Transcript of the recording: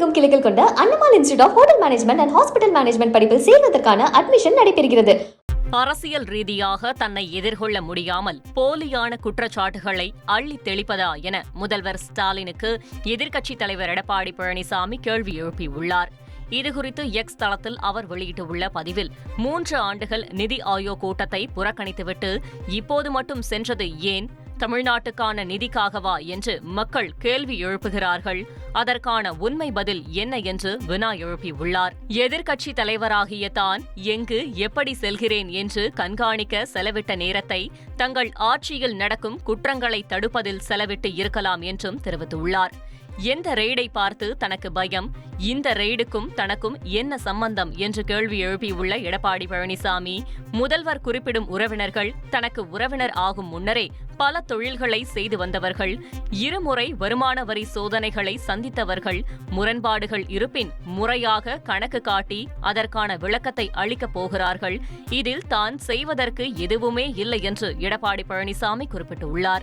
எங்கும் கிளைகள் கொண்ட அண்ணமால் institute of hotel management and hospital management படிப்பில் சேர்வதற்கான அட்மிஷன் நடைபெறுகிறது. அரசியல் ரீதியாக தன்னை எதிர்கொள்ள முடியாமல் போலியான குற்றச்சாட்டுகளை அள்ளி தெளிப்பதா என முதல்வர் ஸ்டாலினுக்கு எதிர்க்கட்சித் தலைவர் எடப்பாடி பழனிசாமி கேள்வி எழுப்பியுள்ளார். இதுகுறித்து எக்ஸ் தளத்தில் அவர் வெளியிட்டுள்ள பதிவில் மூன்று ஆண்டுகள் நிதி ஆயோக் கூட்டத்தை புறக்கணித்துவிட்டு இப்போது மட்டும் சென்றது ஏன்? தமிழ்நாட்டுக்கான நிதிக்காகவா என்று மக்கள் கேள்வி எழுப்புகிறார்கள். அதற்கான உண்மை பதில் என்ன என்று வினா எழுப்பியுள்ளார். எதிர்க்கட்சி தலைவராகிய தான் எங்கு எப்படி செல்கிறேன் என்று கண்காணிக்க செலவிட்ட நேரத்தை தங்கள் ஆட்சியில் நடக்கும் குற்றங்களை தடுப்பதில் செலவிட்டு இருக்கலாம் என்றும் தெரிவித்துள்ளார். எந்த ரெய்டை பார்த்து தனக்கு பயம்? இந்த ரெய்டுக்கும் தனக்கும் என்ன சம்பந்தம்? என்று கேள்வி எழுப்பியுள்ள எடப்பாடி பழனிசாமி முதல்வர் குறிப்பிடும் உறவினர்கள் தனக்கு உறவினர் ஆகும் முன்னரே பல தொழில்களை செய்து வந்தவர்கள் இருமுறை வருமான வரி சோதனைகளை சந்தித்தவர்கள் முரண்பாடுகள் இருப்பின் முறையாக கணக்கு காட்டி அதற்கான விளக்கத்தை அளிக்கப் போகிறார்கள். இதில் தான் செய்வதற்கு எதுவுமே இல்லை என்று எடப்பாடி பழனிசாமி குறிப்பிட்டுள்ளார்.